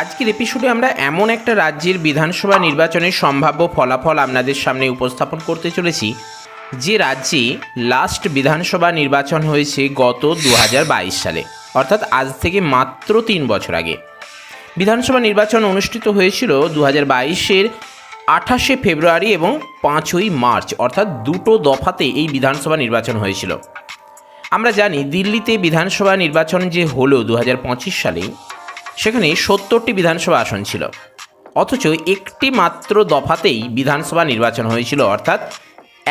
আজকের এপিসোডে আমরা এমন একটা রাজ্যের বিধানসভা নির্বাচনের সম্ভাব্য ফলাফল আপনাদের সামনে উপস্থাপন করতে চলেছি, যে রাজ্যে লাস্ট বিধানসভা নির্বাচন হয়েছে গত দু হাজার বাইশ সালে, অর্থাৎ আজ থেকে মাত্র তিন বছর আগে। বিধানসভা নির্বাচন অনুষ্ঠিত হয়েছিল দু হাজার বাইশের আঠাশে ফেব্রুয়ারি এবং পাঁচই মার্চ, অর্থাৎ দুটো দফাতে এই বিধানসভা নির্বাচন হয়েছিল। আমরা জানি দিল্লিতে বিধানসভা নির্বাচন যে হলো দু হাজার পঁচিশ সালে সেখানে সত্তরটি বিধানসভা আসন ছিল। অথচ একটি মাত্র দফাতেই বিধানসভা নির্বাচন হয়েছিল, অর্থাৎ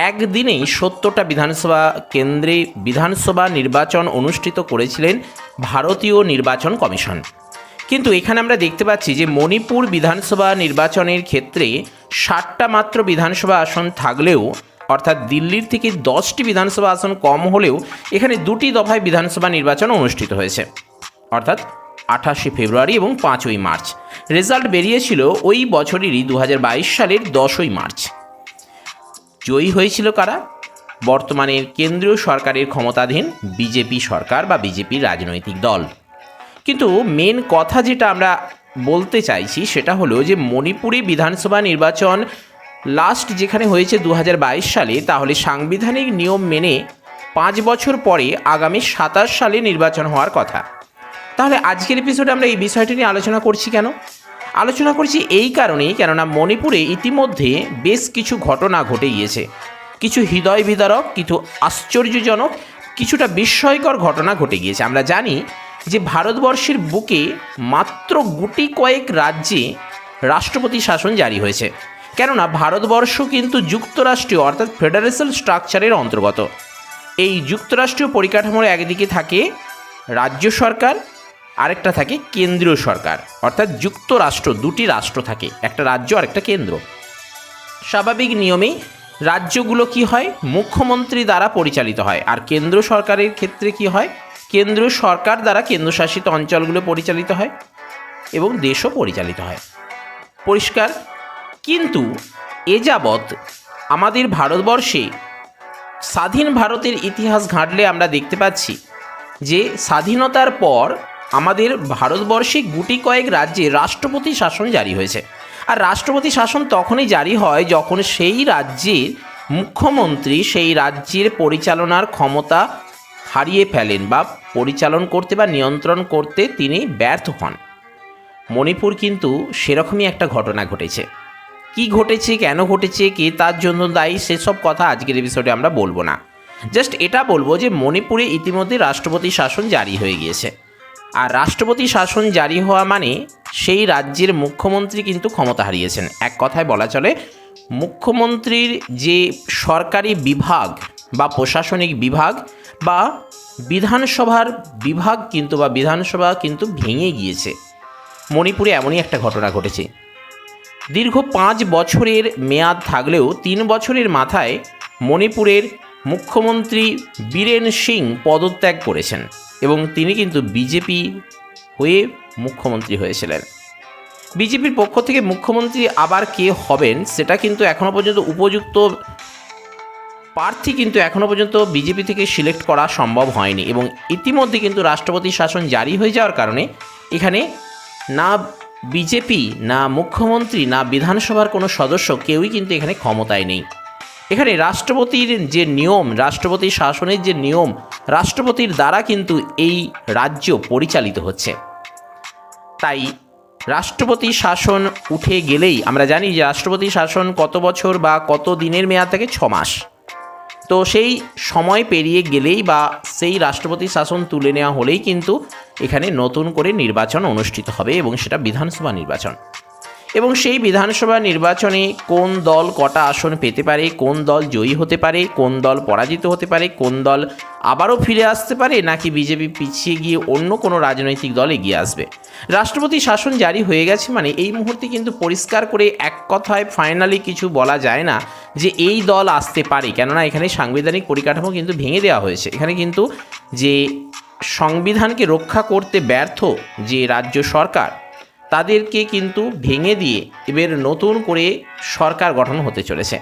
একদিনেই সত্তরটা বিধানসভা কেন্দ্রে বিধানসভা নির্বাচন অনুষ্ঠিত করেছিলেন ভারতীয় নির্বাচন কমিশন। কিন্তু এখানে আমরা দেখতে পাচ্ছি যে মণিপুর বিধানসভা নির্বাচনের ক্ষেত্রে ষাটটা মাত্র বিধানসভা আসন থাকলেও, অর্থাৎ দিল্লির থেকে দশটি বিধানসভা আসন কম হলেও, এখানে দুটি দফায় বিধানসভা নির্বাচন অনুষ্ঠিত হয়েছে। অর্থাৎ আঠাশে ফেব্রুয়ারি এবং পাঁচই মার্চ। রেজাল্ট বেরিয়েছিল ওই বছরেরই দু হাজার বাইশ সালের দশই মার্চ। জয়ী হয়েছিল কারা? বর্তমানের কেন্দ্রীয় সরকারের ক্ষমতাধীন বিজেপি সরকার বা বিজেপির রাজনৈতিক দল। কিন্তু মেন কথা যেটা আমরা বলতে চাইছি সেটা হলো যে মণিপুরে বিধানসভা নির্বাচন লাস্ট যেখানে হয়েছে দু হাজার বাইশ সালে, তাহলে সাংবিধানিক নিয়ম মেনে পাঁচ বছর পরে আগামী সাতাশ সালে নির্বাচন হওয়ার কথা। তাহলে আজকের এপিসোডে আমরা এই বিষয়টি নিয়ে আলোচনা করছি কেন? আলোচনা করছি এই কারণেই, কেননা মণিপুরে ইতিমধ্যে বেশ কিছু ঘটনা ঘটে গিয়েছে। কিছু হৃদয় বিদারক, কিছু আশ্চর্যজনক, কিছুটা বিস্ময়কর ঘটনা ঘটে গিয়েছে। আমরা জানি যে ভারতবর্ষের বুকে মাত্র গুটি কয়েক রাজ্যে রাষ্ট্রপতি শাসন জারি হয়েছে। কেননা ভারতবর্ষ কিন্তু যুক্তরাষ্ট্রীয়, অর্থাৎ ফেডারেশন স্ট্রাকচারের অন্তর্গত। এই যুক্তরাষ্ট্রীয় পরিকাঠামোর একদিকে থাকে রাজ্য সরকার আরেকটা থাকে কেন্দ্রীয় সরকার, অর্থাৎ যুক্তরাষ্ট্র, দুটি রাষ্ট্র থাকে, একটা রাজ্য আর একটা কেন্দ্র। স্বাভাবিক নিয়মেই রাজ্যগুলো কি হয়? মুখ্যমন্ত্রী দ্বারা পরিচালিত হয়। আর কেন্দ্র সরকারের ক্ষেত্রে কি হয়? কেন্দ্র সরকার দ্বারা কেন্দ্রশাসিত অঞ্চলগুলো পরিচালিত হয় এবং দেশও পরিচালিত হয়। পরিষ্কার? কিন্তু এ যাবৎ আমাদের ভারতবর্ষে স্বাধীন ভারতের ইতিহাস ঘাঁটলে আমরা দেখতে পাচ্ছি যে স্বাধীনতার পর আমাদের ভারতবর্ষে গুটি কয়েক রাজ্যে রাষ্ট্রপতি শাসন জারি হয়েছে। আর রাষ্ট্রপতি শাসন তখনই জারি হয় যখন সেই রাজ্যের মুখ্যমন্ত্রী সেই রাজ্যের পরিচালনার ক্ষমতা হারিয়ে ফেলেন বা পরিচালন করতে বা নিয়ন্ত্রণ করতে তিনি ব্যর্থ হন। মণিপুর কিন্তু সেরকমই একটা ঘটনা ঘটেছে। কি ঘটেছে, কেন ঘটেছে, কে তার জন্য দায়ী, সেসব কথা আজকের এপিসোডে আমরা বলব না। জাস্ট এটা বলব যে মণিপুরে ইতিমধ্যে রাষ্ট্রপতি শাসন জারি হয়ে গিয়েছে। আর রাষ্ট্রপতি শাসন জারি হওয়া মানে সেই রাজ্যের মুখ্যমন্ত্রী কিন্তু ক্ষমতা হারিয়েছেন। এক কথায় বলা চলে, মুখ্যমন্ত্রীর যে সরকারি বিভাগ বা প্রশাসনিক বিভাগ বা বিধানসভার বিভাগ কিন্তু বা বিধানসভা কিন্তু ভেঙে গিয়েছে। মণিপুরে এমনই একটা ঘটনা ঘটেছে। দীর্ঘ পাঁচ বছরের মেয়াদ থাকলেও তিন বছরের মাথায় মণিপুরের মুখ্যমন্ত্রী বীরেন সিং পদত্যাগ করেছেন এবং তিনি কিন্তু বিজেপি হয়ে মুখ্যমন্ত্রী হয়েছিলেন। বিজেপির পক্ষ থেকে মুখ্যমন্ত্রী আবার কে হবেন সেটা কিন্তু এখনও পর্যন্ত উপযুক্ত প্রার্থী কিন্তু এখনও পর্যন্ত বিজেপি থেকে সিলেক্ট করা সম্ভব হয়নি এবং ইতিমধ্যে কিন্তু রাষ্ট্রপতি শাসন জারি হয়ে যাওয়ার কারণে এখানে না বিজেপি, না মুখ্যমন্ত্রী, না বিধানসভার কোনো সদস্য কেউই কিন্তু এখানে ক্ষমতায় নেই। এখানে রাষ্ট্রপতির যে নিয়ম রাষ্ট্রপতি শাসনের যে নিয়ম, রাষ্ট্রপতির দ্বারা কিন্তু এই রাজ্য পরিচালিত হচ্ছে। তাই রাষ্ট্রপতি শাসন উঠে গেলেই, আমরা জানি যে রাষ্ট্রপতি শাসন কত বছর বা কত দিনের মেয়াদ থাকে? ছ মাস। তো সেই সময় পেরিয়ে গেলেই বা সেই রাষ্ট্রপতি শাসন তুলে নেওয়া হলেই কিন্তু এখানে নতুন করে নির্বাচন অনুষ্ঠিত হবে এবং সেটা বিধানসভা নির্বাচন। এবং সেই বিধানসভা নির্বাচনে কোন দল কটা আসন পেতে পারে, কোন দল জয়ী হতে পারে, কোন দল পরাজিত হতে পারে, কোন দল আবারও ফিরে আসতে পারে, নাকি বিজেপি পিছিয়ে গিয়ে অন্য কোনো রাজনৈতিক দল এগিয়ে আসবে? রাষ্ট্রপতি শাসন জারি হয়ে গেছে মানে এই মুহূর্তে কিন্তু পরিষ্কার করে এক কথায় ফাইনালি কিছু বলা যায় না যে এই দল আসতে পারে। কেননা এখানে সাংবিধানিক পরিকাঠামো কিন্তু ভেঙে দেওয়া হয়েছে। এখানে কিন্তু যে সংবিধানকে রক্ষা করতে ব্যর্থ যে রাজ্য সরকার তাদেরকে কিন্তু ভেঙে দিয়ে এবার নতুন করে সরকার গঠন হতে চলেছে।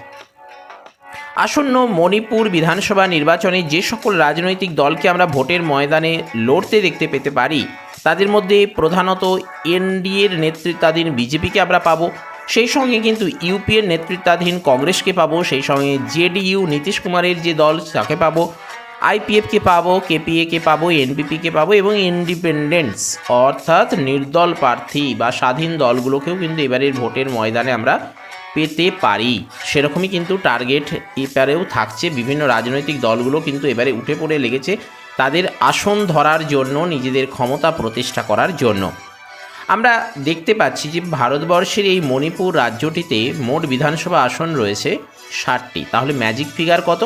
আসন্ন মণিপুর বিধানসভা নির্বাচনে যে সকল রাজনৈতিক দলকে আমরা ভোটের ময়দানে লড়তে দেখতে পেতে পারি, তাদের মধ্যে প্রধানত এনডিএর নেতৃত্বাধীন বিজেপিকে আমরা পাবো, সেই সঙ্গে কিন্তু ইউপিএর নেতৃত্বাধীন কংগ্রেসকে পাবো, সেই সঙ্গে জেডিইউ নীতিশ কুমারের যে দল, তাকে পাবো আইপিএফকে পাবো কেপিএকে পাবো এনপিপিকে পাবো এবং ইন্ডিপেন্ডেন্স অর্থাৎ নির্দল প্রার্থী বা স্বাধীন দলগুলোকেও কিন্তু এবারের ভোটের ময়দানে আমরা পেতে পারি। সেরকমই কিন্তু টার্গেট এবারেও থাকছে। বিভিন্ন রাজনৈতিক দলগুলো কিন্তু এবারে উঠে পড়ে লেগেছে তাদের আসন ধরার জন্য, নিজেদের ক্ষমতা প্রতিষ্ঠা করার জন্য। আমরা দেখতে পাচ্ছি যে ভারতবর্ষের এই মণিপুর রাজ্যটিতে মোট বিধানসভা আসন রয়েছে ষাটটি। তাহলে ম্যাজিক ফিগার কত?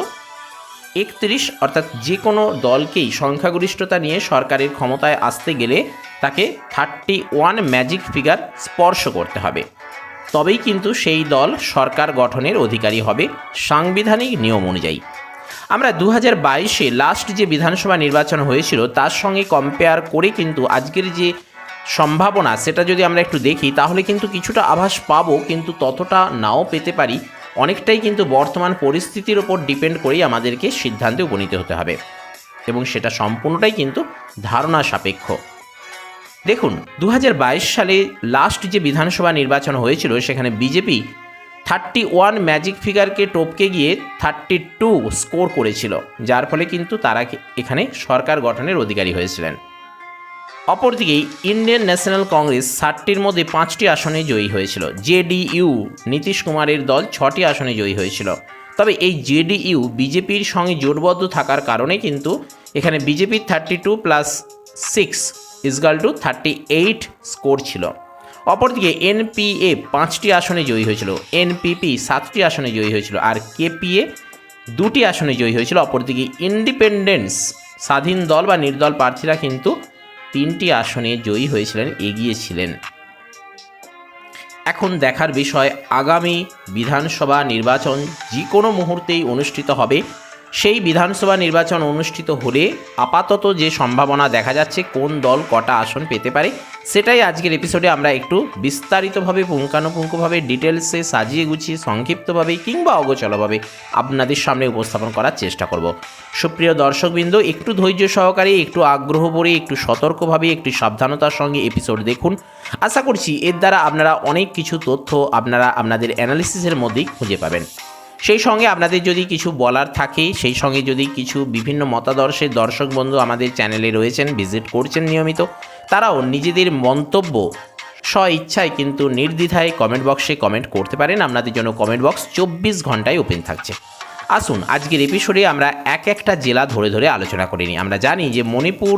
একত্রিশ অর্থাৎ যে কোনো দলকেই সংখ্যাগরিষ্ঠতা নিয়ে সরকারের ক্ষমতায় আসতে গেলে তাকে থার্টি ওয়ান ম্যাজিক ফিগার স্পর্শ করতে হবে। তবেই কিন্তু সেই দল সরকার গঠনের অধিকারী হবে সাংবিধানিক নিয়ম অনুযায়ী। আমরা দু হাজার বাইশে লাস্ট যে বিধানসভা নির্বাচন হয়েছিল, তার সঙ্গে কম্পেয়ার করে কিন্তু আজকের যে সম্ভাবনা, সেটা যদি আমরা একটু দেখি, তাহলে কিন্তু কিছুটা আভাস পাবো, কিন্তু ততটা নাও পেতে পারি। অনেকটাই কিন্তু বর্তমান পরিস্থিতির ওপর ডিপেন্ড করেই আমাদেরকে সিদ্ধান্তে উপনীত হতে হবে। এবং সেটা সম্পূর্ণটাই কিন্তু ধারণা সাপেক্ষ। দেখুন দু হাজার বাইশ সালে লাস্ট যে বিধানসভা নির্বাচন হয়েছিল, সেখানে বিজেপি থার্টি ওয়ান ম্যাজিক ফিগারকে টপকে গিয়ে থার্টি টু স্কোর করেছিল। যার ফলে কিন্তু তারা এখানে সরকার গঠনের অধিকারী হয়েছিলেন। অপরদিকে ইন্ডিয়ান ন্যাশনাল কংগ্রেস ষাটটির মধ্যে পাঁচটি আসনে জয়ী হয়েছিল। জেডিইউ নীতিশ কুমারের দল ছটি আসনে জয়ী হয়েছিল। তবে এই জেডিইউ বিজেপির সঙ্গে জোটবদ্ধ থাকার কারণে কিন্তু এখানে বিজেপির thirty two plus six is equal to thirty eight score ছিল। অপরদিকে এনপিএ পাঁচটি আসনে জয়ী হয়েছিল। এনপিপি সাতটি আসনে জয়ী হয়েছিল। আর কেপিএ দুটি আসনে জয়ী হয়েছিল। অপরদিকে ইন্ডিপেন্ডেন্স স্বাধীন দল বা নির্দল প্রার্থীরা কিন্তু তিনটি আসনে জয়ী হয়েছিলেন, এগিয়েছিলেন। এখন দেখার বিষয়, আগামী বিধানসভা নির্বাচন যে কোনো মুহূর্তেই অনুষ্ঠিত হবে। সেই বিধানসভা নির্বাচন অনুষ্ঠিত হলে আপাতত যে সম্ভাবনা দেখা যাচ্ছে, কোন দল কটা আসন পেতে পারে সেটাই আজকের এপিসোডে আমরা একটু বিস্তারিতভাবে, পুঙ্খানুপুঙ্খভাবে ডিটেলসে সাজিয়ে গুছিয়ে, সংক্ষিপ্তভাবে কিংবা অগোচলভাবে আপনাদের সামনে উপস্থাপন করার চেষ্টা করব। সুপ্রিয় দর্শকবৃন্দ, একটু ধৈর্য সহকারে, একটু আগ্রহ ভরে, একটু সতর্কভাবে, একটু সাবধানতার সঙ্গে এপিসোড দেখুন। আশা করছি এর দ্বারা আপনারা অনেক কিছু তথ্য আপনারা আপনাদের অ্যানালিসিসের মধ্যেই খুঁজে পাবেন। সেই সঙ্গে আপনাদের যদি কিছু বলার থাকে, সেই সঙ্গে যদি কিছু বিভিন্ন মতাদর্শের দর্শক বন্ধু আমাদের চ্যানেলে রয়েছেন ভিজিট করছেন নিয়মিত তারাও নিজেদের মন্তব্য স্ব ইচ্ছায় কিন্তু নির্দ্বিধায় কমেন্ট বক্সে কমেন্ট করতে পারেন। আপনাদের জন্য কমেন্ট বক্স চব্বিশ ঘন্টায় ওপেন থাকছে। আসুন, আজকের এপিসোডে আমরা এক একটা জেলা ধরে ধরে আলোচনা করে নিই। আমরা জানি যে মণিপুর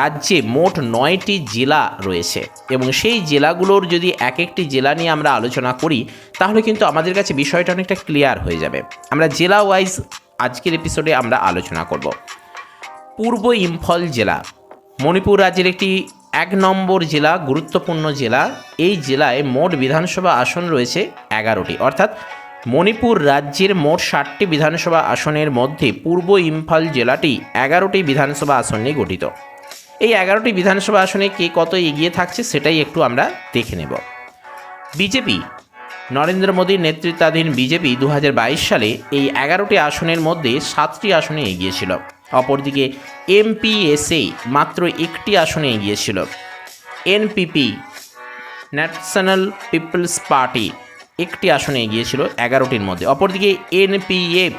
রাজ্যে মোট নয়টি জেলা রয়েছে এবং সেই জেলাগুলোর যদি এক একটি জেলা নিয়ে আমরা আলোচনা করি, তাহলে কিন্তু আমাদের কাছে বিষয়টা অনেকটা ক্লিয়ার হয়ে যাবে। আমরা জেলা ওয়াইজ আজকের এপিসোডে আমরা আলোচনা করব। পূর্ব ইম্ফল জেলা, মণিপুর রাজ্যের একটি এক নম্বর জেলা, গুরুত্বপূর্ণ জেলা। এই জেলায় মোট বিধানসভা আসন রয়েছে এগারোটি। অর্থাৎ মণিপুর রাজ্যের মোট ষাটটি বিধানসভা আসনের মধ্যে পূর্ব ইম্ফল জেলাটি এগারোটি বিধানসভা আসন নিয়ে গঠিত। এই এগারোটি বিধানসভা আসনে কে কত এগিয়ে থাকছে সেটাই একটু আমরা দেখে নেব। বিজেপি, নরেন্দ্র মোদীর নেতৃত্বাধীন বিজেপি দু হাজার বাইশ সালে এই এগারোটি আসনের মধ্যে সাতটি আসনে এগিয়েছিল। অপরদিকে এমপিএসএ মাত্র একটি আসনে এগিয়েছিল। এনপিপি, ন্যাশনাল পিপলস পার্টি, একটি আসনে এগিয়েছিল এগারোটির মধ্যে। অপরদিকে এনপিএফ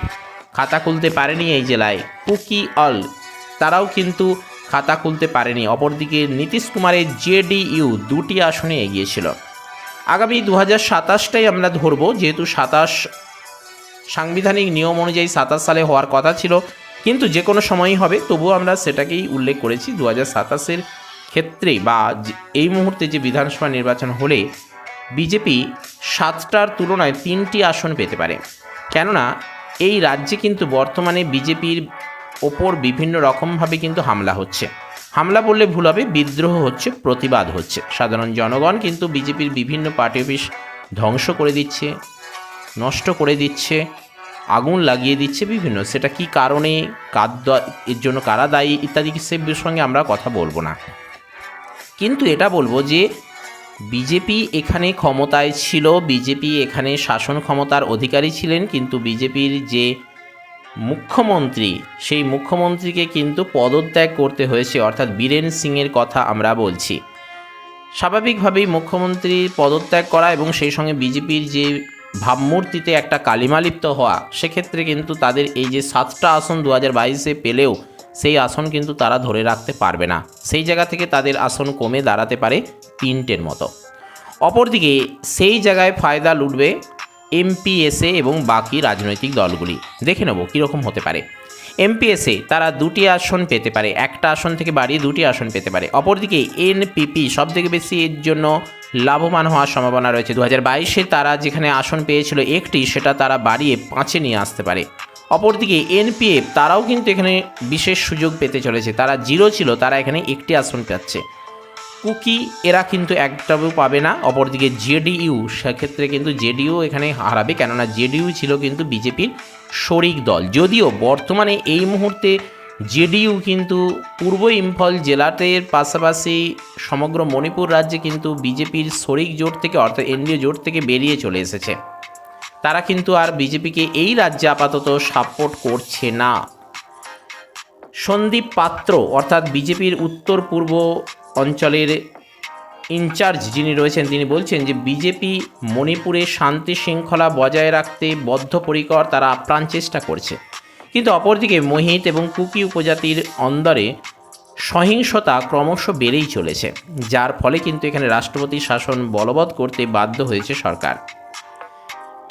খাতা খুলতে পারেনি এই জেলায়। কুকি অল, তারাও কিন্তু খাতা খুলতে পারেনি। অপরদিকে নীতিশ কুমারের জেডিইউ দুটি আসনে এগিয়েছিল। আগামী দু হাজার সাতাশটাই আমরা ধরবো, যেহেতু সাতাশ সাংবিধানিক নিয়ম অনুযায়ী সাতাশ সালে হওয়ার কথা ছিল। কিন্তু যে কোনো সময়ই হবে, তবুও আমরা সেটাকেই উল্লেখ করেছি দু হাজার সাতাশের ক্ষেত্রে বা এই মুহূর্তে যে বিধানসভা নির্বাচন হলে বিজেপি সাতটার তুলনায় তিনটি আসন পেতে পারে। কেননা, এই রাজ্যে কিন্তু বর্তমানে বিজেপির ওপর বিভিন্ন রকমভাবে কিন্তু হামলা হচ্ছে। হামলা বললে ভুল হবে, বিদ্রোহ হচ্ছে, প্রতিবাদ হচ্ছে। সাধারণ জনগণ কিন্তু বিজেপির বিভিন্ন পার্টি অফিস ধ্বংস করে দিচ্ছে, নষ্ট করে দিচ্ছে। আগুন লাগিয়ে দিচ্ছে বিভিন্ন, সেটা কি কারণে, কার এর জন্য কারা দায়ী ইত্যাদি সে সঙ্গে আমরা কথা বলব না। কিন্তু এটা বলব যে, বিজেপি এখানে ক্ষমতায় ছিল, বিজেপি এখানে শাসন ক্ষমতার অধিকারী ছিলেন, কিন্তু বিজেপির যে মুখ্যমন্ত্রী, সেই মুখ্যমন্ত্রীকে কিন্তু পদত্যাগ করতে হয়েছে, অর্থাৎ বীরেন সিংয়ের কথা আমরা বলছি। স্বাভাবিকভাবেই মুখ্যমন্ত্রী পদত্যাগ করা এবং সেই সঙ্গে বিজেপির যে ভাবমূর্তিতে একটা কালিমালিপ্ত হওয়া, সেক্ষেত্রে কিন্তু তাদের এই যে সাতটা আসন দু হাজার বাইশে পেলেও সেই আসন কিন্তু তারা ধরে রাখতে পারবে না। সেই জায়গা থেকে তাদের আসন কমে দাঁড়াতে পারে তিনটের মতো। অপরদিকে সেই জায়গায় ফায়দা লুটবে এমপিএসএ এবং বাকি রাজনৈতিক দলগুলি। দেখে নেব কীরকম হতে পারে। এমপিএসএ তারা দুটি আসন পেতে পারে। একটা আসন থেকে বাড়িয়ে দুটি আসন পেতে পারে। অপরদিকে এনপিপি সব থেকে বেশি এর জন্য লাভবান হওয়ার সম্ভাবনা রয়েছে। দু হাজার বাইশে তারা যেখানে আসন পেয়েছিল একটি, সেটা তারা বাড়িয়ে পাঁচে নিয়ে আসতে পারে। অপরদিকে এনপিএফ তারাও কিন্তু এখানে বিশেষ সুযোগ পেতে চলেছে। তারা জিরো ছিল, তারা এখানে একটি আসন পাচ্ছে। কুকি এরা কিন্তু একটাও পাবে না, অপরদিকে জেডিইউ, সেক্ষেত্রে কিন্তু জেডিইউ এখানে হারাবে, কেননা জেডিইউ ছিল কিন্তু বিজেপির শরিক দল। যদিও বর্তমানে এই মুহূর্তে জেডিইউ কিন্তু পূর্ব ইম্ফল জেলাতে পাশাপাশি সমগ্র মণিপুর রাজ্যে কিন্তু বিজেপির শরিক জোট থেকে, অর্থাৎ এনডিএ জোট থেকে বেরিয়ে চলে এসেছে। তারা কিন্তু আর বিজেপিকে এই রাজ্যে আপাতত সাপোর্ট করছে না। সন্দীপ পাত্র, অর্থাৎ বিজেপির উত্তর পূর্ব অঞ্চলের ইনচার্জ যিনি রয়েছেন, তিনি বলছেন যে বিজেপি মণিপুরে শান্তি শৃঙ্খলা বজায় রাখতে বদ্ধপরিকর, তারা আপ্রাণ চেষ্টা করছে। কিন্তু অপরদিকে মোহিত এবং কুকি উপজাতির অন্দরে সহিংসতা ক্রমশ বেড়েই চলেছে, যার ফলে কিন্তু এখানে রাষ্ট্রপতি শাসন বলবৎ করতে বাধ্য হয়েছে সরকার।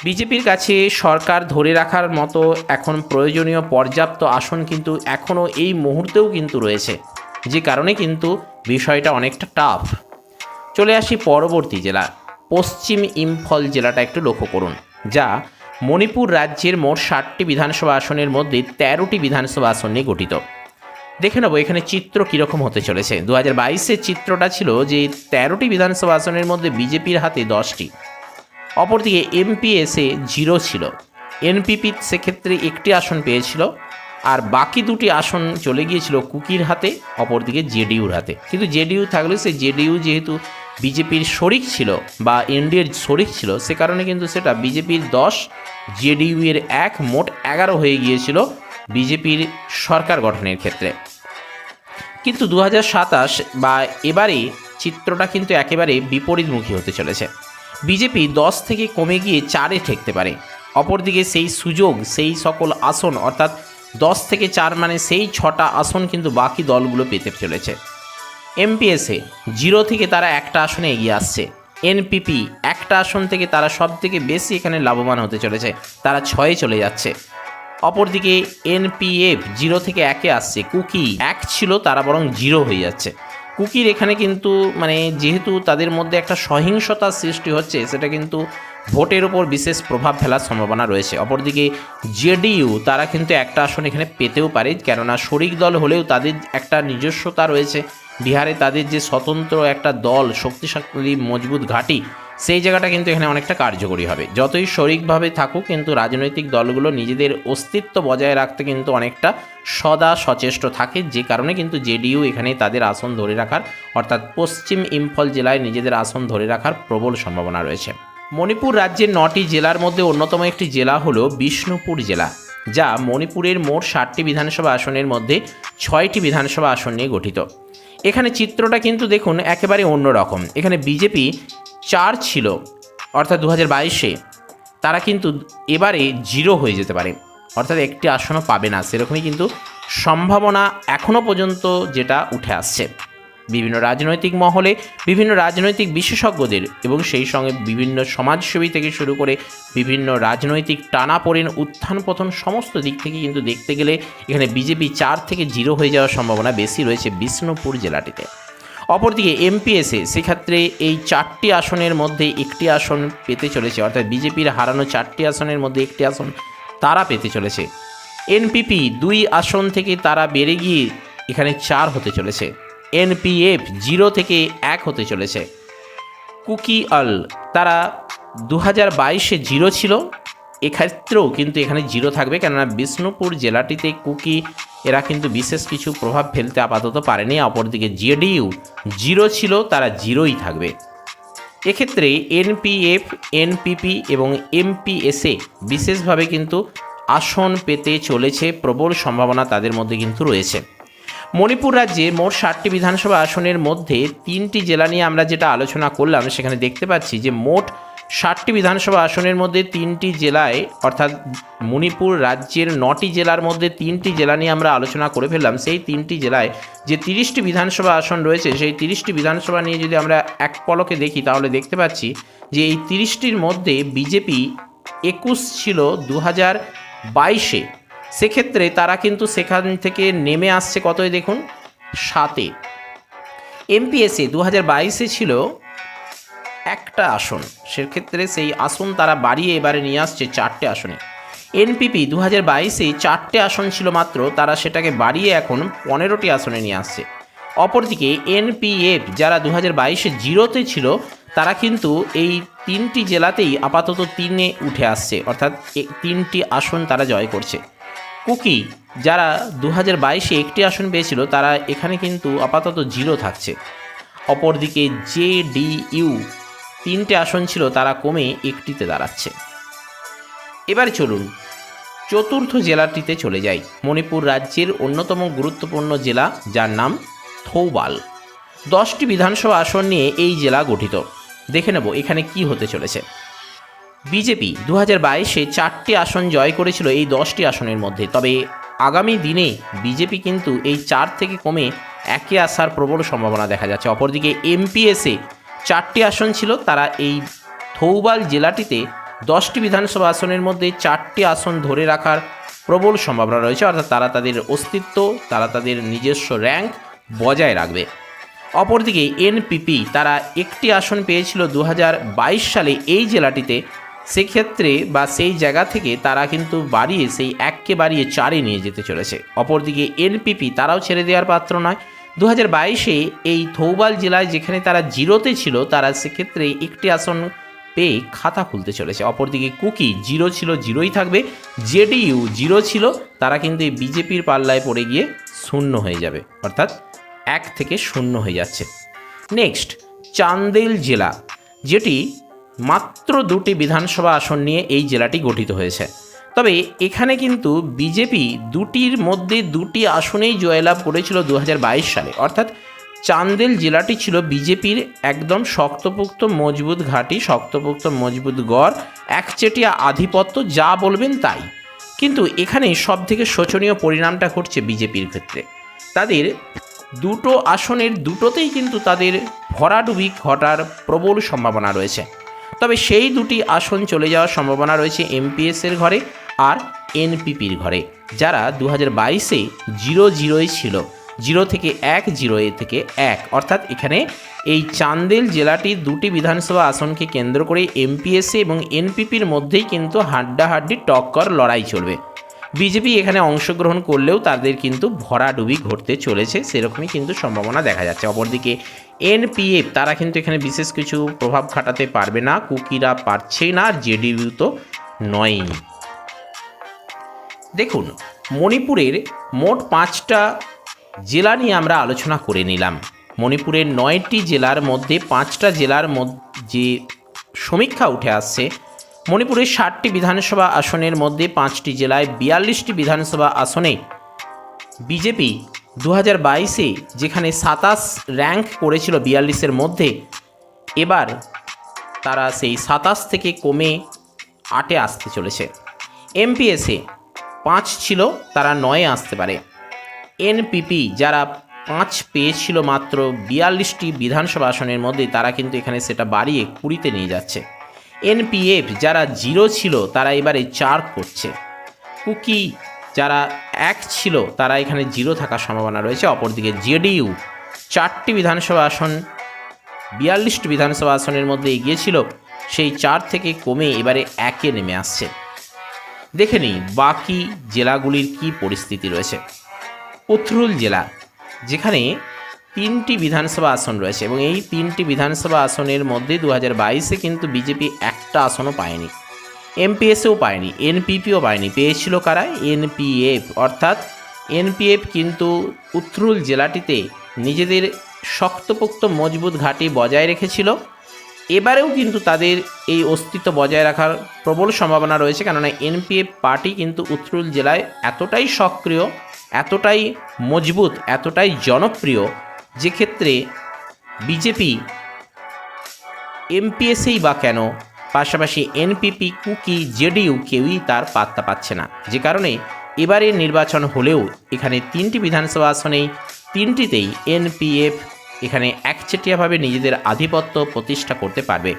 বিজেপির কাছে সরকার ধরে রাখার মতো এখন প্রয়োজনীয় পর্যাপ্ত আসন কিন্তু এখনও এই মুহূর্তেও কিন্তু রয়েছে। যে কারণে কিন্তু বিষয়টা অনেকটা টাফ চলে আসি পরবর্তী জেলা, পশ্চিম ইম্ফল জেলাটা একটু লক্ষ্য করুন, যা মণিপুর রাজ্যের মোট ষাটটি বিধানসভা আসনের মধ্যে তেরোটি বিধানসভা আসন নিয়ে গঠিত। দেখে নেব এখানে চিত্র কীরকম হতে চলেছে। দু হাজার বাইশের চিত্রটা ছিল যে তেরোটি বিধানসভা আসনের মধ্যে বিজেপির হাতে দশটি। অপরদিকে এমপিএসে জিরো ছিল। এনপিপি সেক্ষেত্রে একটি আসন পেয়েছিল। আর বাকি দুটি আসন চলে গিয়েছিল কুকির হাতে, অপরদিকে জেডিইউর হাতে। কিন্তু জেডিইউ থাকলে সেই জেডিইউ যেহেতু বিজেপির শরিক ছিল বা এনডিএর শরিক ছিল, সে কারণে কিন্তু সেটা বিজেপির দশ জেডিইউ এর এক মোট এগারো হয়ে গিয়েছিল বিজেপির সরকার গঠনের ক্ষেত্রে। কিন্তু দু বা এবারে চিত্রটা কিন্তু একেবারে বিপরীতমুখী হতে চলেছে। বিজেপি দশ থেকে কমে গিয়ে চারে ঠেকতে পারে। অপরদিকে সেই সুযোগ, সেই সকল আসন, অর্থাৎ দশ থেকে চার মানে সেই ছটা আসন কিন্তু বাকি দলগুলো পেতে চলেছে। এমপিএসে জিরো থেকে তারা একটা আসনে এগিয়ে আসছে। এনপিপি একটা আসন থেকে তারা সব থেকে বেশি এখানে লাভবান হতে চলেছে। তারা ছয়ে চলে যাচ্ছে। অপরদিকে এনপিএফ জিরো থেকে একে আসছে। কুকি এক ছিল, তারা বরং জিরো হয়ে যাচ্ছে। কুকির এখানে কিন্তু মানে যেহেতু তাদের মধ্যে একটা সহিংসতার সৃষ্টি হচ্ছে, সেটা কিন্তু ভোটের ওপর বিশেষ প্রভাব ফেলার সম্ভাবনা রয়েছে। অপরদিকে জেডিইউ, তারা কিন্তু একটা আসন এখানে পেতেও পারে, কেননা শরিক দল হলেও তাদের একটা নিজস্বতা রয়েছে। বিহারে তাদের যে স্বতন্ত্র একটা দল, শক্তিশালী, মজবুত ঘাঁটি, সেই জায়গাটা কিন্তু এখানে অনেকটা কার্যকরী হবে। যতই শরিকভাবে থাকুক, কিন্তু রাজনৈতিক দলগুলো নিজেদের অস্তিত্ব বজায় রাখতে কিন্তু অনেকটা সদা সচেষ্ট থাকে, যে কারণে কিন্তু জেডিইউ এখানে তাদের আসন ধরে রাখার, অর্থাৎ পশ্চিম ইম্ফল জেলায় নিজেদের আসন ধরে রাখার প্রবল সম্ভাবনা রয়েছে। মণিপুর রাজ্যের নটি জেলার মধ্যে অন্যতম একটি জেলা হলো বিষ্ণুপুর জেলা, যা মণিপুরের মোট ষাটটি বিধানসভা আসনের মধ্যে ছয়টি বিধানসভা আসন নিয়ে গঠিত। এখানে চিত্রটা কিন্তু দেখুন একেবারে অন্যরকম এখানে বিজেপি চার ছিল, অর্থাৎ দু বাইশে। তারা কিন্তু এবারে জিরো হয়ে যেতে পারে, অর্থাৎ একটি আসনও পাবে না। সেরকমই কিন্তু সম্ভাবনা এখনও পর্যন্ত যেটা উঠে আসছে। বিভিন্ন রাজনৈতিক মহলে বিভিন্ন রাজনৈতিক বিশেষজ্ঞদের এবং সেই সঙ্গে বিভিন্ন সমাজসেবী থেকে শুরু করে বিভিন্ন রাজনৈতিক টানাপোড়েন উত্থান পতন সমস্ত দিক থেকে কিন্তু দেখতে গেলে এখানে বিজেপি চার থেকে জিরো হয়ে যাওয়ার সম্ভাবনা বেশি রয়েছে বিষ্ণুপুর জেলাটিতে। অপরদিকে এমপিএসে সেক্ষেত্রে এই চারটি আসনের মধ্যে একটি আসন পেতে চলেছে, অর্থাৎ বিজেপির হারানো চারটি আসনের মধ্যে একটি আসন তারা পেতে চলেছে। এনপিপি দুই আসন থেকে তারা বেড়ে গিয়ে এখানে চার হতে চলেছে। এনপিএফ জিরো থেকে এক হতে চলেছে। কুকি আল, তারা দু হাজার বাইশে জিরো ছিল। এক্ষেত্রেও কিন্তু এখানে জিরো থাকবে, কেননা বিষ্ণুপুর জেলাটিতে কুকি, এরা কিন্তু বিশেষ কিছু প্রভাব ফেলতে আপাতত পারেনি। অপরদিকে জেডিইউ জিরো ছিল, তারা জিরোই থাকবে। এক্ষেত্রে এনপিএফ, এনপিপি এবং এমপিএসএ বিশেষভাবে কিন্তু আসন পেতে চলেছে। প্রবল সম্ভাবনা তাদের মধ্যে কিন্তু রয়েছে। মণিপুর রাজ্যে মোট ষাটটি বিধানসভা আসনের মধ্যে তিনটি জেলা নিয়ে আমরা যেটা আলোচনা করলাম, সেখানে দেখতে পাচ্ছি যে মোট ষাটটি বিধানসভা আসনের মধ্যে তিনটি জেলায়, অর্থাৎ মণিপুর রাজ্যের নটি জেলার মধ্যে তিনটি জেলা নিয়ে আমরা আলোচনা করে ফেললাম। সেই তিনটি জেলায় যে তিরিশটি বিধানসভা আসন রয়েছে, সেই তিরিশটি বিধানসভা নিয়ে যদি আমরা এক পলকে দেখি, তাহলে দেখতে পাচ্ছি যে এই তিরিশটির মধ্যে বিজেপি একুশ ছিল দু হাজার বাইশে। সেক্ষেত্রে তারা কিন্তু সেখান থেকে নেমে আসছে কতই দেখুন? সাতে। এমপিএসএ দু হাজার বাইশে ছিল একটা আসন। সেক্ষেত্রে সেই আসন তারা বাড়িয়ে এবারে নিয়ে আসছে চারটে আসনে। এনপিপি দু হাজার বাইশে চারটে আসন ছিল মাত্র, তারা সেটাকে বাড়িয়ে এখন পনেরোটি আসনে নিয়ে আসছে। অপরদিকে এনপিএফ যারা দু হাজার বাইশে জিরোতে ছিল, তারা কিন্তু এই তিনটি জেলাতেই আপাতত তিনে উঠে আসছে। অর্থাৎ তিনটি আসন তারা জয় করছে। কুকি, যারা দু হাজার বাইশে একটি আসন পেয়েছিল, তারা এখানে কিন্তু আপাতত জিরো থাকছে। অপরদিকে জে ডি ইউ, তিনটে আসন ছিল, তারা কমে একটিতে দাঁড়াচ্ছে। এবার চলুন, চতুর্থ জেলাটিতে চলে যাই। মণিপুর রাজ্যের অন্যতম গুরুত্বপূর্ণ জেলা, যার নাম থৌবাল। দশটি বিধানসভা আসন নিয়ে এই জেলা গঠিত। দেখে নেব এখানে কি হতে চলেছে। বিজেপি দু হাজার বাইশে চারটি আসন জয় করেছিল এই দশটি আসনের মধ্যে। তবে আগামী দিনে বিজেপি কিন্তু এই চার থেকে কমে একে আসার প্রবল সম্ভাবনা দেখা যাচ্ছে। অপরদিকে এমপিএসে চারটি আসন ছিল, তারা এই থৌবাল জেলাটিতে দশটি বিধানসভা আসনের মধ্যে চারটি আসন ধরে রাখার প্রবল সম্ভাবনা রয়েছে। অর্থাৎ তারা তাদের অস্তিত্ব, তারা তাদের নিজস্ব র্যাঙ্ক বজায় রাখবে। অপরদিকে এনপিপি তারা একটি আসন পেয়েছিল দু হাজার বাইশ সালে এই জেলাটিতে। সেক্ষেত্রে বা সেই জায়গা থেকে তারা কিন্তু বাড়িয়ে সেই এককে বাড়িয়ে চারে নিয়ে যেতে চলেছে। অপরদিকে এনপিপি তারাও ছেড়ে দেওয়ার পাত্র নয়। দু হাজার বাইশে এই থৌবাল জেলায় যেখানে তারা জিরোতে ছিল, তারা সেক্ষেত্রে একটি আসন পেয়ে খাতা খুলতে চলেছে। অপরদিকে কুকি জিরো ছিল, জিরোই থাকবে। জেডিইউ জিরো ছিল, তারা কিন্তু এই বিজেপির পাল্লায় পড়ে গিয়ে শূন্য হয়ে যাবে। অর্থাৎ এক থেকে শূন্য হয়ে যাচ্ছে। নেক্সট, চান্দেল জেলা, যেটি মাত্র দুটি বিধানসভা আসন নিয়ে এই জেলাটি গঠিত হয়েছে। তবে এখানে কিন্তু বিজেপি দুটির মধ্যে দুটি আসনেই জয়লাভ করেছিল দু হাজার বাইশ সালে। অর্থাৎ চান্দেল জেলাটি ছিল বিজেপির একদম শক্তপোক্ত মজবুত ঘাঁটি, শক্তপোক্ত মজবুত গড়, একচেটিয়া আধিপত্য, যা বলবেন তাই। কিন্তু এখানে সব থেকে শোচনীয় পরিণামটা ঘটছে বিজেপির ক্ষেত্রে। তাদের দুটো আসনের দুটোতেই কিন্তু তাদের ভরাডুবি ঘটার প্রবল সম্ভাবনা রয়েছে। তবে সেই দুটি আসন চলে যাওয়ার সম্ভাবনা রয়েছে এমপিএসের ঘরে আর এনপিপির ঘরে, যারা দু হাজার বাইশে জিরো জিরোয় ছিল, জিরো থেকে এক জিরো এ থেকে এক। অর্থাৎ এখানে এই চান্দেল জেলাটির দুটি বিধানসভা আসনকে কেন্দ্র করে এমপিএসএ এবং এনপিপির মধ্যেই কিন্তু হাড্ডাহাড্ডি টক্কর লড়াই চলবে। বিজেপি এখানে অংশগ্রহণ করলেও তাদের কিন্তু ভরাডুবি ঘটতে চলেছে, সেরকমই কিন্তু সম্ভাবনা দেখা যাচ্ছে। অপরদিকে এনপিএফ, তারা কিন্তু এখানে বিশেষ কিছু প্রভাব খাটাতে পারবে না, কুকিরা পারছেই না, আর জেডিইউ তো নয়ই। দেখুন, মণিপুরের মোট পাঁচটা জেলা নিয়ে আমরা আলোচনা করে নিলাম। মণিপুরের নয়টি জেলার মধ্যে পাঁচটা জেলার মধ্যে যে সমীক্ষা উঠে আসছে মণিপুরের ষাটটি বিধানসভা আসনের মধ্যে পাঁচটি জেলায় বিয়াল্লিশটি বিধানসভা আসনে বিজেপি দু হাজার বাইশে যেখানে সাতাশ র্যাঙ্ক করেছিল বিয়াল্লিশের মধ্যে, এবার তারা সেই সাতাশ থেকে কমে আটে আসতে চলেছে। এমপিএসে পাঁচ ছিল, তারা নয়ে আসতে পারে। এনপিপি যারা পাঁচ পেয়েছিল মাত্র বিয়াল্লিশটি বিধানসভা আসনের মধ্যে, তারা কিন্তু এখানে সেটা বাড়িয়ে কুড়িতে নিয়ে যাচ্ছে। এনপিএফ যারা জিরো ছিল, তারা এবারে চার করছে। কুকি যারা এক ছিল, তারা এখানে জিরো থাকার সম্ভাবনা রয়েছে। অপরদিকে জেডিইউ চারটি বিধানসভা আসন, বিয়াল্লিশটি বিধানসভা আসনের মধ্যে এগিয়েছিল সেই চার থেকে কমে এবারে একে নেমে আসছে। দেখে নিই, বাকি জেলাগুলির কি পরিস্থিতি রয়েছে। উথরুল জেলা, যেখানে তিনটি বিধানসভা আসন রয়েছে এবং এই তিনটি বিধানসভা আসনের মধ্যে দু হাজার বাইশে কিন্তু বিজেপি একটা আসনও পায়নি। এমপিএসও পায়নি, এনপিপিও পায়নি। পেয়েছিল কারা? এনপিএফ। অর্থাৎ এনপিএফ কিন্তু উথরুল জেলাটিতে নিজেদের শক্তপোক্ত মজবুত ঘাঁটি বজায় রেখেছিল। এবারেও কিন্তু তাদের এই অস্তিত্ব বজায় রাখার প্রবল সম্ভাবনা রয়েছে, কেননা এনপিএফ পার্টি কিন্তু উত্তরুল জেলায় এতটাই সক্রিয়, এতটাই মজবুত, এতটাই জনপ্রিয় যে ক্ষেত্রে বিজেপি এমপিএসেই বা কেন, পাশাপাশি এনপিপি, কুকি, জেডিইউ কেউই তার পাত্তা পাচ্ছে না। যে কারণে এবারের নির্বাচন হলেও এখানে তিনটি বিধানসভা আসনেই তিনটিতেই এনপিএফ এখানে একচেটিয়াভাবে নিজেদের আধিপত্য প্রতিষ্ঠা করতে পারবে।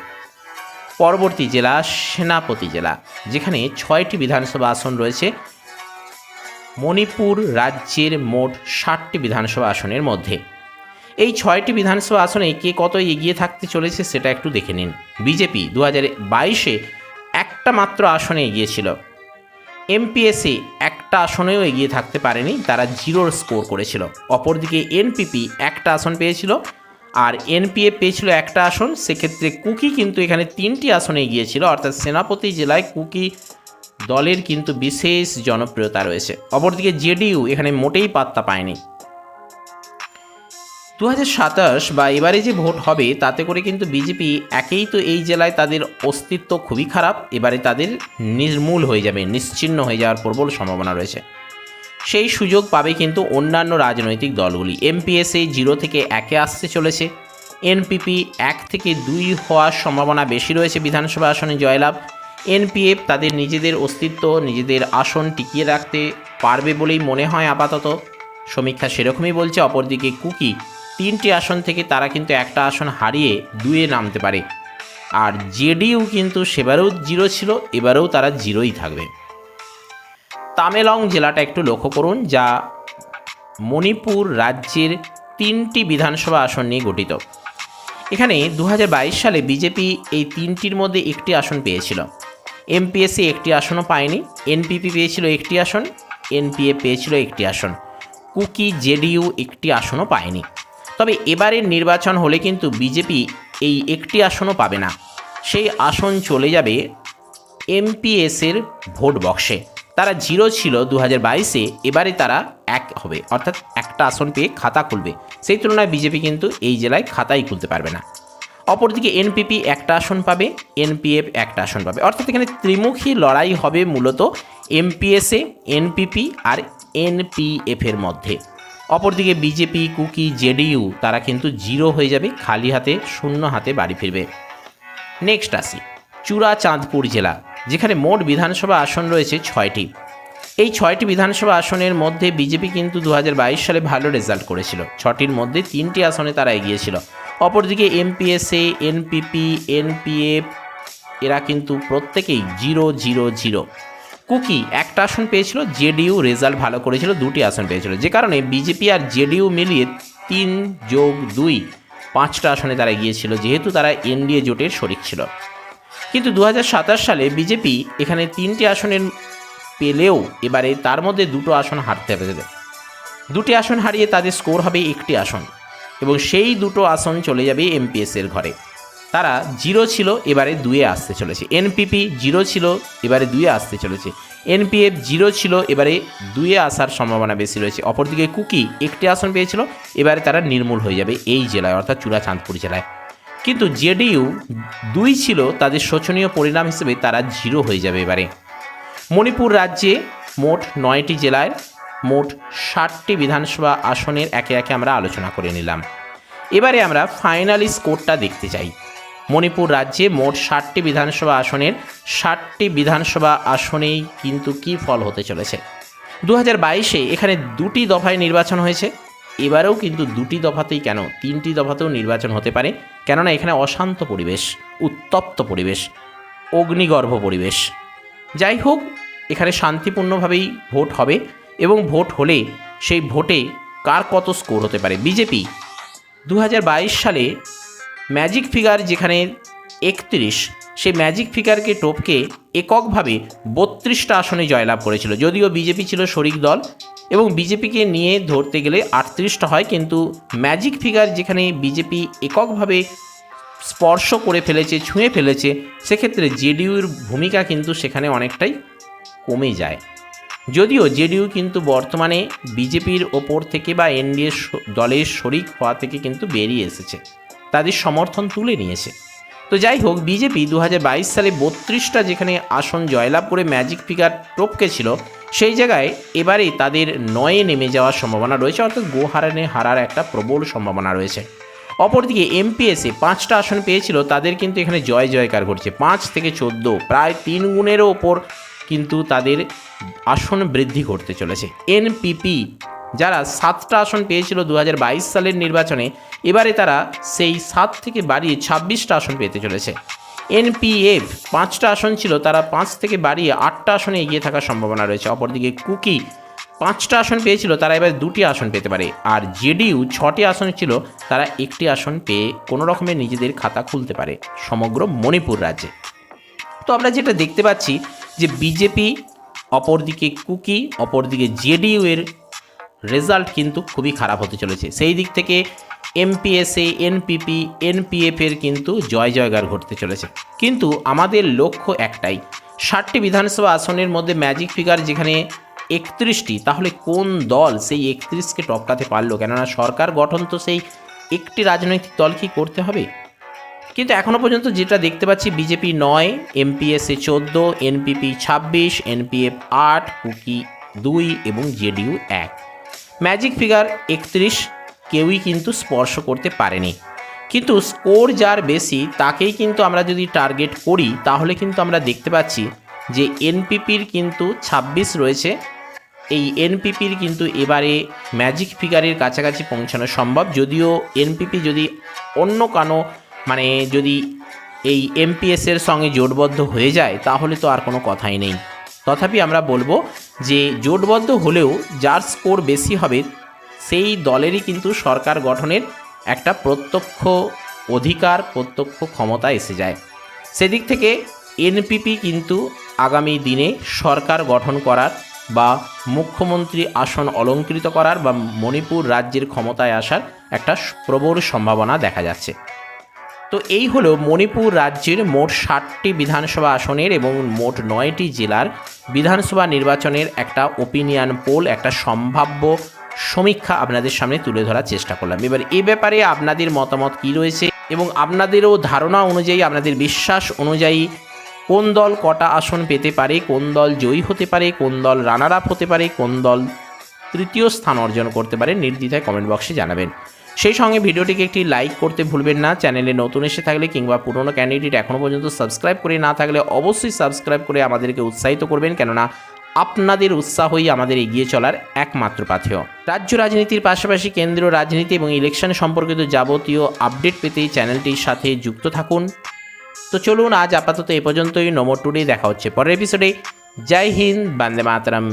পরবর্তী জেলা সেনাপতি জেলা, যেখানে ছয়টি বিধানসভা আসন রয়েছে। মণিপুর রাজ্যের মোট ষাটটি বিধানসভা আসনের মধ্যে। এই ছয়টি বিধানসভা আসনে কে কত এগিয়ে থাকতে চলেছে সেটা একটু দেখে নিন। বিজেপি দু হাজার বাইশে একটা মাত্র আসনে এগিয়েছিল। এমপিএসএ একটা আসনেও এগিয়ে থাকতে পারেনি, তারা জিরোর স্কোর করেছিল। অপরদিকে এনপিপি একটা আসন পেয়েছিল আর এনপিএ পেয়েছিল একটা আসন, সেক্ষেত্রে কুকি কিন্তু এখানে তিনটি আসনে এগিয়েছিল। অর্থাৎ সেনাপতি জেলায় কুকি দলের কিন্তু বিশেষ জনপ্রিয়তা রয়েছে। অপরদিকে জেডিইউ এখানে মোটেই পাত্তা পায়নি। দু হাজার সাতাশ বা এবারে যে ভোট হবে, তাতে করে কিন্তু বিজেপি একেই তো এই জেলায় তাদের অস্তিত্ব খুবই খারাপ, এবারে তাদের নির্মূল হয়ে যাবে নিশ্চিহ্ন হয়ে যাওয়ার প্রবল সম্ভাবনা রয়েছে। সেই সুযোগ পাবে কিন্তু অন্যান্য রাজনৈতিক দলগুলি। এমপিএসএ জিরো থেকে একে আসতে চলেছে। এনপিপি এক থেকে দুই হওয়ার সম্ভাবনা বেশি রয়েছে বিধানসভা আসনে জয়লাভ। এনপিএফ তাদের নিজেদের অস্তিত্ব, নিজেদের আসন টিকিয়ে রাখতে পারবে বলেই মনে হয় আপাতত। সমীক্ষা সেরকমই বলছে, অপরদিকে কুকি তিনটি আসন থেকে তারা কিন্তু একটা আসন হারিয়ে দুয়ে নামতে পারে। আর জেডিইউ কিন্তু সেবারেও জিরো ছিল, এবারেও তারা জিরোই থাকবে। তামেলং জেলাটা একটু লক্ষ্য করুন, যা মণিপুর রাজ্যের তিনটি বিধানসভা আসন নিয়ে গঠিত। এখানে দু হাজার বাইশ সালে বিজেপি এই তিনটির মধ্যে একটি আসন পেয়েছিল। এমপিএসসি একটি আসনও পায়নি, এনপিপি পেয়েছিল একটি আসন, এনপিএ পেয়েছিল একটি আসন। কুকি জেডিইউ একটি আসনও পায়নি। তবে এবারের নির্বাচন হলে কিন্তু বিজেপি এই একটি আসনও পাবে না। সেই আসন চলে যাবে এমপিএসের ভোট বক্সে। তারা জিরো ছিল দু হাজার বাইশে, এবারে তারা এক হবে। অর্থাৎ একটা আসন পেয়ে খাতা খুলবে। সেই তুলনায় বিজেপি কিন্তু এই জেলায় খাতাই খুলতে পারবে না। অপরদিকে এনপিপি একটা আসন পাবে, এনপিএফ একটা আসন পাবে। অর্থাৎ এখানে ত্রিমুখী লড়াই হবে মূলত এমপিএসএ, এনপিপি আর এনপিএফের মধ্যে। অপরদিকে বিজেপি, কুকি, জেডিইউ, তারা কিন্তু জিরো হয়ে যাবে, খালি হাতে, শূন্য হাতে বাড়ি ফিরবে। নেক্সট আসি, চূড়াচাঁদপুর জেলা, যেখানে মোট বিধানসভা আসন রয়েছে ছয়টি। এই ছয়টি বিধানসভা আসনের মধ্যে বিজেপি কিন্তু দু হাজার বাইশ সালে ভালো রেজাল্ট করেছিল। ছটির মধ্যে তিনটি আসনে তারা এগিয়েছিল। অপরদিকে এমপিএসএ, এনপিপি, এনপিএফ, এরা কিন্তু প্রত্যেকেই জিরো জিরো জিরো। কুকি, একটা আসন পেয়েছিল, জেডিইউ রেজাল্ট ভালো করেছিল, দুটি আসন পেয়েছিল। যে কারণে বিজেপি আর জেডিইউ মিলিয়ে তিন যোগ দুই, পাঁচটা আসনে তারা গিয়েছিল, যেহেতু তারা এনডিএ জোটের শরিক ছিল। কিন্তু দু হাজার সাতাশ সালে বিজেপি এখানে তিনটি আসনের পেলেও এবারে তার মধ্যে দুটো আসন হারতে হবে দুটি আসন হারিয়ে তাদের স্কোর হবে একটি আসন, এবং সেই দুটো আসন চলে যাবে এমপিএসের ঘরে। তারা জিরো ছিল, এবারে দুয়ে আসতে চলেছে। এনপিপি জিরো ছিল, এবারে দুয়ে আসতে চলেছে। এনপিএফ জিরো ছিল, এবারে দুয়ে আসার সম্ভাবনা বেশি রয়েছে। অপরদিকে কুকি একটি আসন পেয়েছিল, এবারে তারা নির্মূল হয়ে যাবে এই জেলায়, অর্থাৎ চূড়াচাঁদপুর জেলায়। কিন্তু জেডিইউ দুই ছিল, তাদের শোচনীয় পরিণাম হিসেবে তারা জিরো হয়ে যাবে এবারে। মণিপুর রাজ্যে মোট নয়টি জেলায় মোট ষাটটি বিধানসভা আসনের একে একে আমরা আলোচনা করে নিলাম। এবারে আমরা ফাইনালি স্কোরটা দেখতে চাই। মণিপুর রাজ্যে মোট ষাটটি বিধানসভা আসনের ষাটটি বিধানসভা আসনেই কিন্তু কি ফল হতে চলেছে? দু হাজার বাইশে এখানে দুটি দফায় নির্বাচন হয়েছে। এবারেও কিন্তু দুটি দফাতেই কেন? তিনটি দফাতেও নির্বাচন হতে পারে। কেননা এখানে অশান্ত পরিবেশ, উত্তপ্ত পরিবেশ, অগ্নিগর্ভ পরিবেশ। যাই হোক, এখানে শান্তিপূর্ণভাবেই ভোট হবে এবং ভোট হলে সেই ভোটে কার কত স্কোর হতে পারে? বিজেপি। দু হাজার বাইশ সালে ম্যাজিক ফিগার যেখানে একত্রিশ, সেই ম্যাজিক ফিগারকে টপকে এককভাবে বত্রিশটা আসনে জয়লাভ করেছিল। যদিও বিজেপি ছিল শরিক দল এবং বিজেপিকে নিয়ে ধরতে গেলে আটত্রিশটা হয়, কিন্তু ম্যাজিক ফিগার যেখানে বিজেপি এককভাবে স্পর্শ করে ফেলেছে, ছুঁয়ে ফেলেছে, সেক্ষেত্রে জেডিইউর ভূমিকা কিন্তু সেখানে অনেকটাই কমে যায়। যদিও জেডিইউ কিন্তু বর্তমানে বিজেপির ওপর থেকে বা এনডিএ দলের শরিক হওয়া থেকে কিন্তু বেরিয়ে এসেছে। তাদের সমর্থন তুলে নিয়েছে। তো যাই হোক, বিজেপি দু হাজার বাইশ সালে বত্রিশটা যেখানে আসন জয়লাভ করে ম্যাজিক ফিগার টপকে ছিল, সেই জায়গায় এবারে তাদের নয়ে নেমে যাওয়ার সম্ভাবনা রয়েছে, অর্থাৎ গোহারানে হারার একটা প্রবল সম্ভাবনা রয়েছে। অপরদিকে এমপিএসে পাঁচটা আসন পেয়েছিল, তাদের কিন্তু এখানে জয় জয়কার ঘটছে। পাঁচ থেকে চোদ্দ, প্রায় তিন গুণেরও ওপর কিন্তু তাদের আসন বৃদ্ধি করতে চলেছে। এনপিপি যারা সাতটা আসন পেয়েছিল দু হাজার বাইশ সালের নির্বাচনে, এবারে তারা সেই সাত থেকে বাড়িয়ে ছাব্বিশটা আসন পেতে চলেছে। এনপিএফ পাঁচটা আসন ছিল, তারা পাঁচ থেকে বাড়িয়ে আটটা আসনে এগিয়ে থাকার সম্ভাবনা রয়েছে। অপরদিকে কুকি পাঁচটা আসন পেয়েছিল, তারা এবার দুটি আসন পেতে পারে। আর জেডিইউ ছটি আসন ছিল, তারা একটি আসন পেয়ে কোনো রকমের নিজেদের খাতা খুলতে পারে, সমগ্র মণিপুর রাজ্যে। তো আমরা যেটা দেখতে পাচ্ছি যে বিজেপি, অপরদিকে কুকি, অপরদিকে জেডিইউ এর রেজাল্ট কিন্তু খুবই খারাপ হতে চলেছে। সেই দিক থেকে এমপিএসএ, এনপিপি এনপিএফের কিন্তু জয় জয়গার ঘটতে চলেছে। কিন্তু আমাদের লক্ষ্য একটাই, ষাটটি বিধানসভা আসনের মধ্যে ম্যাজিক ফিগার যেখানে একত্রিশটি, তাহলে কোন দল সেই একত্রিশকে টপকাতে পারল? কেননা সরকার গঠন তো সেই একটি রাজনৈতিক দলকেই করতে হবে। কিন্তু এখনও পর্যন্ত যেটা দেখতে পাচ্ছি, বিজেপি নয়, এমপিএসএ চোদ্দ, এনপিপি ছাব্বিশ, এনপিএফ আট, কুকি দুই এবং জেডিইউ এক। ম্যাজিক ফিগার একত্রিশ কেউই কিন্তু স্পর্শ করতে পারেনি। কিন্তু স্কোর যার বেশি, তাকেই কিন্তু আমরা যদি টার্গেট করি, তাহলে কিন্তু আমরা দেখতে পাচ্ছি যে এনপিপির কিন্তু ছাব্বিশ রয়েছে। এই এনপিপির কিন্তু এবারে ম্যাজিক ফিগারের কাছাকাছি পৌঁছানো সম্ভব। যদিও এনপিপি যদি অন্য কানো মানে যদি এই এমপিএসের সঙ্গে জোটবদ্ধ হয়ে যায়, তাহলে তো আর কোনো কথাই নেই। তথাপি আমরা বলব যে জোটবদ্ধ হলেও যার স্কোর বেশি হবে, সেই দলেরই কিন্তু সরকার গঠনের একটা প্রত্যক্ষ অধিকার, প্রত্যক্ষ ক্ষমতা এসে যায়। সেদিক থেকে এনপিপি কিন্তু আগামী দিনে সরকার গঠন করার বা মুখ্যমন্ত্রী আসন অলঙ্কৃত করার বা মণিপুর রাজ্যের ক্ষমতায় আসার একটা প্রবল সম্ভাবনা দেখা যাচ্ছে। তো এই হলো মণিপুর রাজ্যের মোট ষাটটি বিধানসভা আসনের এবং মোট নয়টি জেলার বিধানসভা নির্বাচনের একটা ওপিনিয়ন পোল একটা সম্ভাব্য সমীক্ষা আপনাদের সামনে তুলে ধরার চেষ্টা করলাম। এবার এ ব্যাপারে আপনাদের মতামত কী রয়েছে এবং আপনাদেরও ধারণা অনুযায়ী, আপনাদের বিশ্বাস অনুযায়ী কোন দল কটা আসন পেতে পারে, কোন দল জয়ী হতে পারে, কোন দল রানার আপ হতে পারে, কোন দল তৃতীয় স্থান অর্জন করতে পারে, নির্দ্বিধায় কমেন্ট বক্সে জানাবেন। সেই সঙ্গে ভিডিওটিকে একটি লাইক করতে ভুলবেন না, চ্যানেলে নতুন এসে থাকলে কিংবা পুরনো ক্যান্ডিডেট এখনও পর্যন্ত সাবস্ক্রাইব করে না থাকলে অবশ্যই সাবস্ক্রাইব করে আমাদেরকে উৎসাহিত করবেন, কেননা আপনাদের উৎসাহই আমাদের এগিয়ে চলার একমাত্র পাথেয়। রাজ্য রাজনীতির পাশাপাশি কেন্দ্রীয় রাজনীতি এবং ইলেকশন সম্পর্কিত যাবতীয় আপডেট পেতে চ্যানেলটির সাথে যুক্ত থাকুন। তো চলুন আজ আপাতত এ পর্যন্তই নমো টুডে দেখা হচ্ছে পরের এপিসোডে জয় হিন্দ, বান্দে মাতরম।